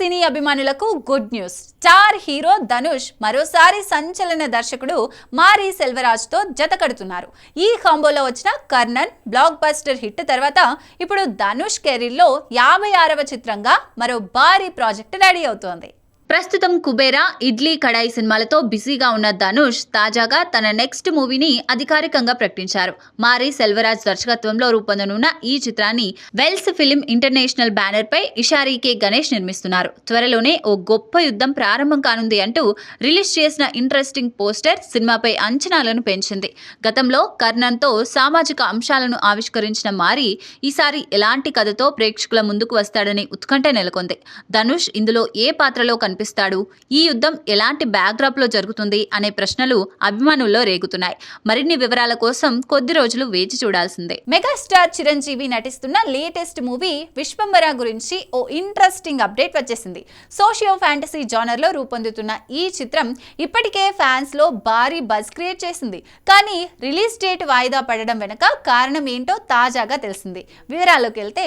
సినీ అభిమానులకు good news. Star hero Dhanush మరోసారి సంచలన దర్శకుడు మారి సెల్వరాజ్తో జత కడుతున్నారు. ఈ కాంబోలో వచ్చిన కర్ణన్ బ్లాక్ బస్టర్ హిట్ తర్వాత ఇప్పుడు ధనుష్ కెరీర్లో యాభై ఆరవ చిత్రంగా మరో భారీ ప్రాజెక్ట్ రెడీ అవుతోంది. ప్రస్తుతం కుబేరా ఇడ్లీ కడాయి సినిమాలతో బిజీగా ఉన్న ధనుష్ తాజాగా తన నెక్స్ట్ మూవీని అధికారికంగా ప్రకటించారు. మారి సెల్వరాజ్ దర్శకత్వంలో రూపొందనున్న ఈ చిత్రాన్ని వెల్స్ ఫిలిం ఇంటర్నేషనల్ బ్యానర్ పై ఇషారీ కే గణేష్ నిర్మిస్తున్నారు. త్వరలోనే ఓ గొప్ప యుద్ధం ప్రారంభం కానుంది అంటూ రిలీజ్ చేసిన ఇంట్రెస్టింగ్ పోస్టర్ సినిమాపై అంచనాలను పెంచింది. గతంలో కర్ణన్తో సామాజిక అంశాలను ఆవిష్కరించిన మారి ఈసారి ఎలాంటి కథతో ప్రేక్షకుల ముందుకు వస్తాడని ఉత్కంఠ నెలకొంది. ధనుష్ ఇందులో ఏ పాత్రలో కనిపిస్తాడు. ఈ యుద్ధం ఎలాంటి బ్యాక్డ్రాప్లో జరుగుతుంది అనే ప్రశ్నలు అభిమానుల్లో రేగుతున్నాయి. మరిన్ని వివరాల కోసం కొద్ది రోజులు వేచి చూడాల్సిందే. మెగాస్టార్ చిరంజీవి నటిస్తున్న లేటెస్ట్ మూవీ విశ్వంబర గురించి ఓ ఇంట్రెస్టింగ్ అప్డేట్ వచ్చేసింది. సోషియో ఫ్యాంటసీ జానర్లో రూపొందుతున్న ఈ చిత్రం ఇప్పటికే ఫ్యాన్స్లో భారీ బజ్ క్రియేట్ చేసింది. కానీ రిలీజ్ డేట్ వాయిదా పడడం వెనుక కారణం ఏంటో తాజాగా తెలిసింది. వివరాల్లోకి వెళ్తే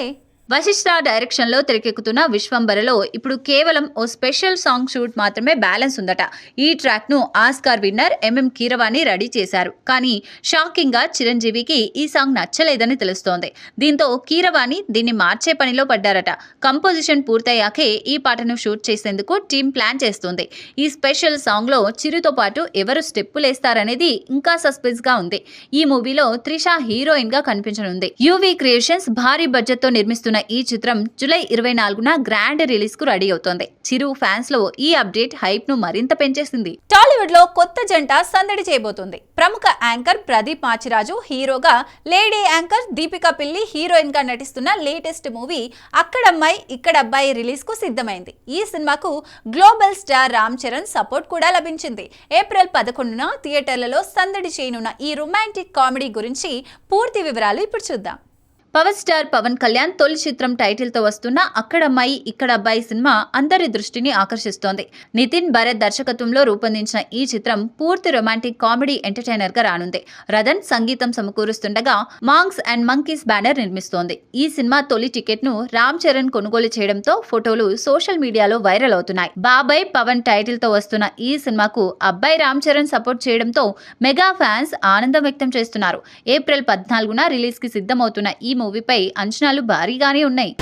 వశిష్ఠ డైరెక్షన్లో తెరకెక్కుతున్న విశ్వంబరలో ఇప్పుడు కేవలం ఓ స్పెషల్ సాంగ్ షూట్ మాత్రమే బ్యాలెన్స్ ఉందట. ఈ ట్రాక్ను Oscar winner MM Keeravani ready చేశారు. కానీ షాకింగ్గా చిరంజీవికి ఈ సాంగ్ నచ్చలేదని తెలుస్తోంది. దీంతో కీరవాణి దీన్ని మార్చే పనిలో పడ్డారట. కంపోజిషన్ పూర్తయ్యాకే ఈ పాటను షూట్ చేసేందుకు టీం ప్లాన్ చేస్తోంది. ఈ స్పెషల్ సాంగ్లో చిరుతో పాటు ఎవరు స్టెప్పులేస్తారనేది ఇంకా సస్పెన్స్గా ఉంది. ఈ మూవీలో త్రిష హీరోయిన్గా కనిపించనుంది. యూవీ క్రియేషన్స్ భారీ బడ్జెట్తో నిర్మిస్తున్న ఈ చిత్రం జూలై ఇరవై నాలుగున గ్రాండ్ రిలీజ్కు రెడీ అవుతోంది. చిరు ఫ్యాన్స్లో ఈ అప్డేట్ హైప్ను మరింత పెంచేసింది. టాలీవుడ్లో కొత్త జంట సందడి చేయబోతుంది. ప్రముఖ యాంకర్ ప్రదీప్ మాచిరాజు హీరోగా లేడీ యాంకర్ దీపికా పిల్లి హీరోయిన్గా నటిస్తున్న లేటెస్ట్ మూవీ అక్కడమ్మాయి ఇక్కడ అబ్బాయి రిలీజ్కు సిద్ధమైంది. ఈ సినిమాకు global star Ram Charan support కూడా లభించింది. ఏప్రిల్ పదకొండున థియేటర్లలో సందడి చేయనున్న ఈ రొమాంటిక్ కామెడీ గురించి పూర్తి వివరాలు ఇప్పుడు చూద్దాం. పవర్ స్టార్ పవన్ కళ్యాణ్ తొలి చిత్రం టైటిల్తో వస్తున్న అక్కడమ్మాయి ఇక్కడ అబ్బాయి సినిమా అందరి దృష్టిని ఆకర్షిస్తోంది. నితిన్ భరత్ దర్శకత్వంలో రూపొందించిన ఈ చిత్రం పూర్తి రొమాంటిక్ కామెడీ ఎంటర్టైనర్గా రానుంది. రదన్ సంగీతం సమకూరుస్తుండగా మాంగ్స్ అండ్ మంకీస్ బ్యానర్ నిర్మిస్తోంది. ఈ సినిమా తొలి టికెట్ను రామ్ చరణ్ కొనుగోలు చేయడంతో ఫోటోలు సోషల్ మీడియాలో వైరల్ అవుతున్నాయి. బాబాయ్ పవన్ టైటిల్తో వస్తున్న ఈ సినిమాకు అబ్బాయి రామ్ చరణ్ సపోర్ట్ చేయడంతో మెగా ఫ్యాన్స్ ఆనందం వ్యక్తం చేస్తున్నారు. ఏప్రిల్ పద్నాలుగున రిలీజ్కి సిద్ధమవుతున్న ఈ మూవీపై అంచనాలు భారీగానే ఉన్నాయి.